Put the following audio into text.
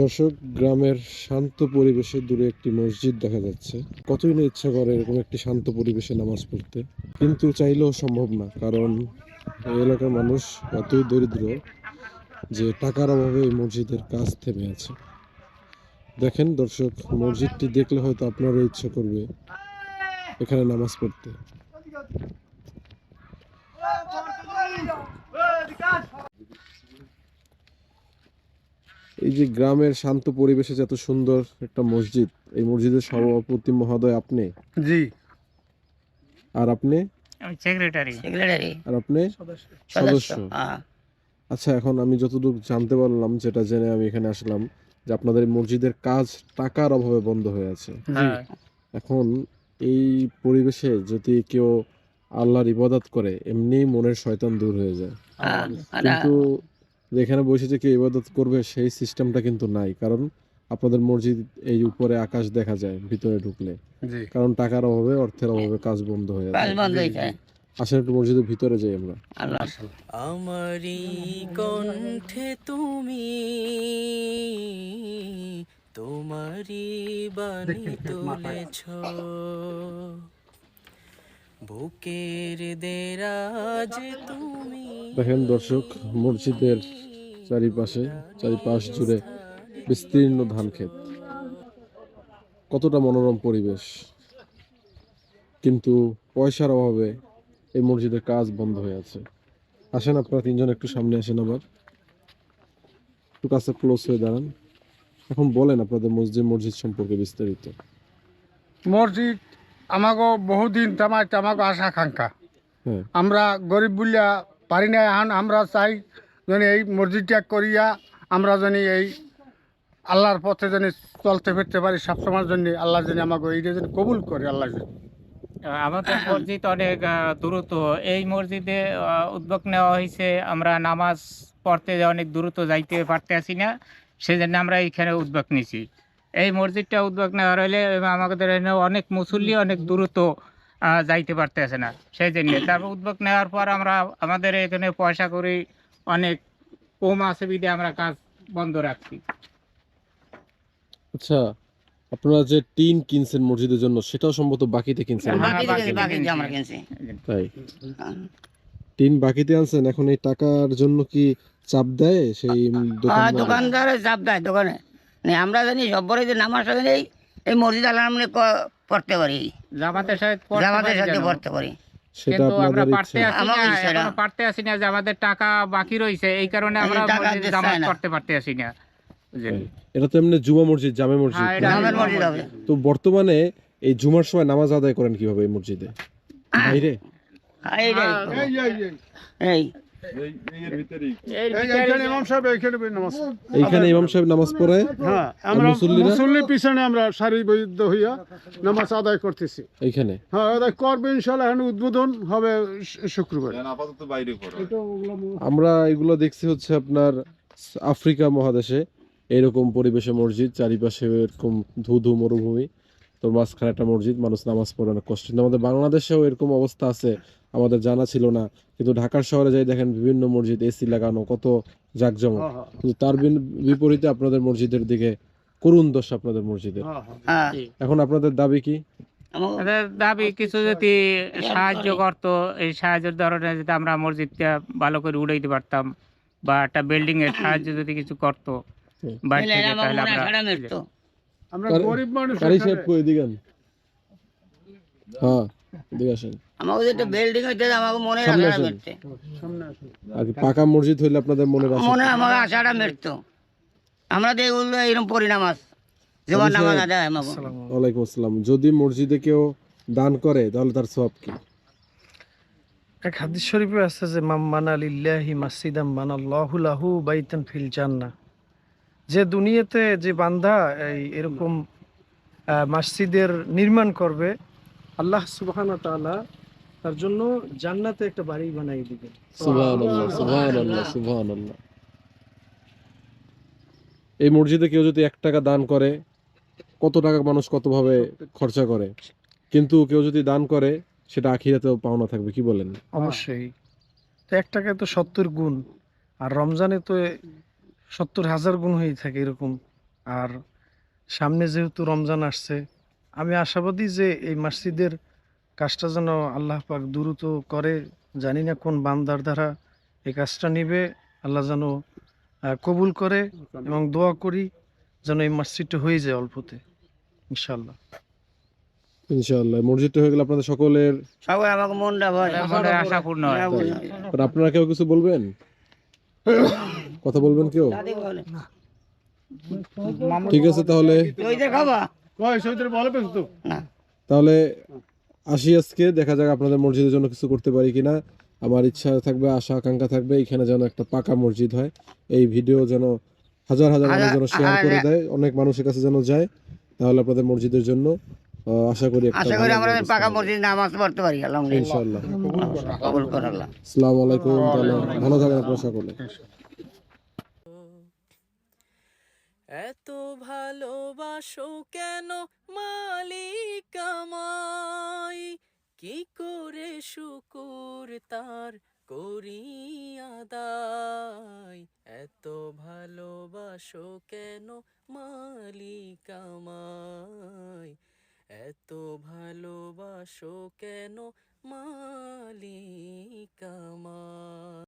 দর্শক, গ্রামের শান্ত পরিবেশে দূরে একটি মসজিদ দেখা যাচ্ছে। কতই না ইচ্ছা করে এরকম একটি শান্ত পরিবেশে নামাজ পড়তে। কিন্তু চাইলেও সম্ভব না, কারণ এই এলাকার মানুষ এতই দরিদ্র যে টাকার অভাবে এই মসজিদের কাজ থেমে আছে। দেখেন দর্শক, মসজিদটি দেখলে হয়তো আপনারও ইচ্ছা করবে এখানে নামাজ পড়তে। এই যে গ্রামের শান্ত পরিবেশে যত সুন্দর একটা মসজিদ এই মসজিদের সভাপতি মহোদয় আপনি? জি। আর আপনি? আমি সেক্রেটারি সেক্রেটারি আর আপনি? সদস্য সদস্য। হ্যাঁ। আচ্ছা এখন আমি যতটুকু জানতে পারলাম যেটা জেনে আমি এখানে আসলাম যে আপনাদের মসজিদের কাজ টাকার অভাবে বন্ধ হয়ে আছে। হ্যাঁ। এখন এই পরিবেশে যদি কেউ আল্লাহর ইবাদত করে এমনি মনের শয়তান দূর হয়ে যায়। হ্যাঁ, যেখানে বসে যে কেউ ইবাদত করবে সেই সিস্টেমটা কিন্তু নাই। কারণ আপনাদের মসজিদ এই উপরে আকাশ দেখা যায় ভিতরে ঢুকলে। কারণ টাকার অভাবে অর্থের অভাবে কাজ বন্ধ হয়ে যায়। হয়ে আসলে একটু মসজিদের ভিতরে যাই আমরা। আল্লাহ। আমারি কণ্ঠে তুমি তোমারি বাণী তুলেছ। বুকের দেরাজ তুমি। দেখেন দর্শক মসজিদের চারিপাশে চারিপাশ জুড়ে বিস্তীর্ণ ধান ক্ষেত। কতটা মনোরম পরিবেশ। কিন্তু পয়সার অভাবে এই মসজিদের কাজ বন্ধ হয়ে আছে। আসেন আপনারা তিনজন একটু সামনে আসেন আবার। একটু কাছে ক্লোজ হয়ে দাঁড়ান। এখন বলেন আপনাদের মসজিদ মসজিদ সম্পর্কে বিস্তারিত। মসজিদ আমাকে বহুদিন তামাই আমাকে আশা আকাঙ্ক্ষা। হ্যাঁ। আমরা গরিব বলিয়া পারি না এখন আমরা চাই যেন এই মসজিদটা করিয়া আমরা যেন এই আল্লাহর পথে যেন চলতে ফিরতে পারি সবসময়ের জন্য। আল্লাহ যেন আমাকে এইটা যেন কবুল করে, আল্লাহ। আমাদের মসজিদ অনেক দ্রুত। এই মসজিদে উদ্যোগ নেওয়া হয়েছে আমরা নামাজ পড়তে অনেক দ্রুত যাইতে পারতে আসি না, সেজন্য আমরা এইখানে উদ্যোগ নিছি। এই মসজিদটা উদ্যোগ নেওয়ার হলে আমাদের এখানে অনেক মুসল্লি অনেক দ্রুত যাইতে পারতে আসে না সেই জন্য তারপর উদ্যোগ নেওয়ার পর আমরা, আমাদের এখানে পয়সা করি অনেক কম আছে বিধে আমরা কাজ বন্ধ রাখছি। আচ্ছা আপনারা যে টিন কিনছেন মসজিদের জন্য সেটাও সম্ভবত বাকিতে কিনছেন বাকিতে আমরা কিনছি। তাই। টিন বাকিতে আনছেন এখন এই টাকার জন্য কি চাপ দেয় সেই দোকান দোকানদার? চাপ দেয় দোকানে। নে, আমরা জানি সব্বরে যে নামাজ সাথে এই এই মসজিদ আল্লাহ পড়তে পারি। জামাতের সাথে পড়তে জামাতের সাথে পড়তে পারি। কিন্তু আমরা পারতে আসি না এখনও পারতে আসি না যে আমাদের টাকা বাকি রয়েছে এই কারণে আমরা জামাত করতে পারতে আসি না। এটা তো এমনি জুমা মসজিদ জামে মসজিদ। হ্যাঁ, মসজিদ তো বর্তমানে এই জুমার সময় নামাজ আদায় করেন কীভাবে এই মসজিদে? বাইরে? হ্যাঁ। এই। এই এই এই এর এই ভিতরে এইখানে ইমাম সাহেব নামাজ। এইখানে ইমাম সাহেব নামাজ পড়ে হ্যাঁ আমরা মুসল্লিরা? মুসল্লি পিছনে আমরা সারিবদ্ধ হইয়া নামাজ আদায় করতেছি। এইখানে? হ্যাঁ আদায় করবে ইনশাল্লাহ এখন উদ্বোধন হবে শুক্রবার। আপাতত বাইরে করো এটা ওগুলো আমরা এগুলো দেখছি হচ্ছে আপনার আফ্রিকা মহাদেশে এরকম পরিবেশে মসজিদ চারিপাশে এরকম ধু ধু মরুভূমি তো মাঝখানে একটা মসজিদ মানুষ নামাজ পড়ে অনেক কষ্ট। কিন্তু আমাদের বাংলাদেশেও এরকম অবস্থা আছে আমাদের জানা ছিল না। কিন্তু ঢাকার শহরে যাই দেখেন বিভিন্ন মসজিদ এসি লাগানো কত জাকজমক। হ্যাঁ হ্যাঁ। কিন্তু তার বিপরীতে আপনাদের মসজিদের দিকে করুণ দোষ আপনাদের মসজিদের। হ্যাঁ এখন আপনাদের দাবি কি? দাবি কিছু যদি সাহায্য করতো এই সাহায্যের ধরনের যদি আমরা মসজিদটা ভালো করে উড়াইতে পারতাম বা একটা বিল্ডিং এর সাহায্য যদি কিছু করতো আমার গরিব মানুষ হ্যাঁ। আমাকে যদি বিল্ডিং হইতে আমাকে মনে। আর পাকা মসজিদ হইলে আপনাদের মনে রাখা মনে আমাকে আশাটা মিটতো। আমরা তো এরকম পড়ি নামাজ যেমন আচ্ছা। নামাজ আদায় আমাকে। ওয়ালাইকুম আসসালাম। যদি মসজিদে কেউ দান করে তাহলে তার সব কি? এক হাদিস শরীফে আছে যে মাম মানা লিল্লাহি মাসজিদাম মানাল্লাহু লাহু বাইতান ফিল জান্নাহ। যে দুনিয়াতে যে বান্দা এই এরকম আহ, মসজিদের নির্মাণ করবে আল্লাহ সুবহানাহু তাআলা তার জন্য জান্নাতে একটা বাড়ি বানাই দিবেন সুবহানাল্লাহ সুবহানাল্লাহ সুবহানাল্লাহ। এই মসজিদে কেউ যদি এক টাকা দান করে কত টাকা মানুষ কতভাবে খরচা করে? কিন্তু কেউ যদি দান করে সেটা আখিরাতেও পাওনা থাকবে কি বলেন? অবশ্যই। তো এক টাকায় তো সত্তর গুণ আর রমজানে তো সত্তর হাজার গুণ হয়ে থাকে এরকম। আর সামনে যেহেতু রমজান আসছে আমি আশাবাদী যে এই মসজিদের কাজটা যেন আল্লাহ পাক দ্রুত করে। জানি না কোন বান্দার দ্বারা এই কাজটা নিবে। আল্লাহ যেন কবুল করে এবং দোয়া করি যেন এই মসজিদটা হয়ে যায় অল্পতে। ইনশাল্লাহ ইনশাআল্লাহ। মসজিদটা হয়ে গেলে আপনাদের সকলের সবাই আমাকে মনটা ভরে মনের আশা পূর্ণ আর আপনারা কেউ কিছু বলবেন? কথা বলবেন কেউ? ঠিক আছে তাহলে। না। তাহলে আসি আজকে দেখা যাক আপনাদের মসজিদের জন্য কিছু করতে পারি কিনা। আমার ইচ্ছা থাকবে আশা আকাঙ্ক্ষা থাকবে এখানে যেন একটা পাকা মসজিদ হয়। এই ভিডিও যেন হাজার হাজার মানুষ যেন শেয়ার করে দেয় অনেক মানুষের কাছে যেন যায়। তাহলে আপনাদের মসজিদের জন্য আহ, আশা করি আশা করি ভালো আমরা পাকা মসজিদ নামাজ পড়তে পারি আলহামদুলিল্লাহ। ইনশাআল্লাহ। কবুল কর আল্লাহ। আসসালামু আলাইকুম তাহলে ভালো থাকেন আপনারা সকলে। এত ভালোবাসো কেন মালিক আমায়? কি করে শুকুর তার করি আদায়? এত ভালোবাসো কেন মালিক আমায়? এত ভালোবাসো কেন মালিক আমায়?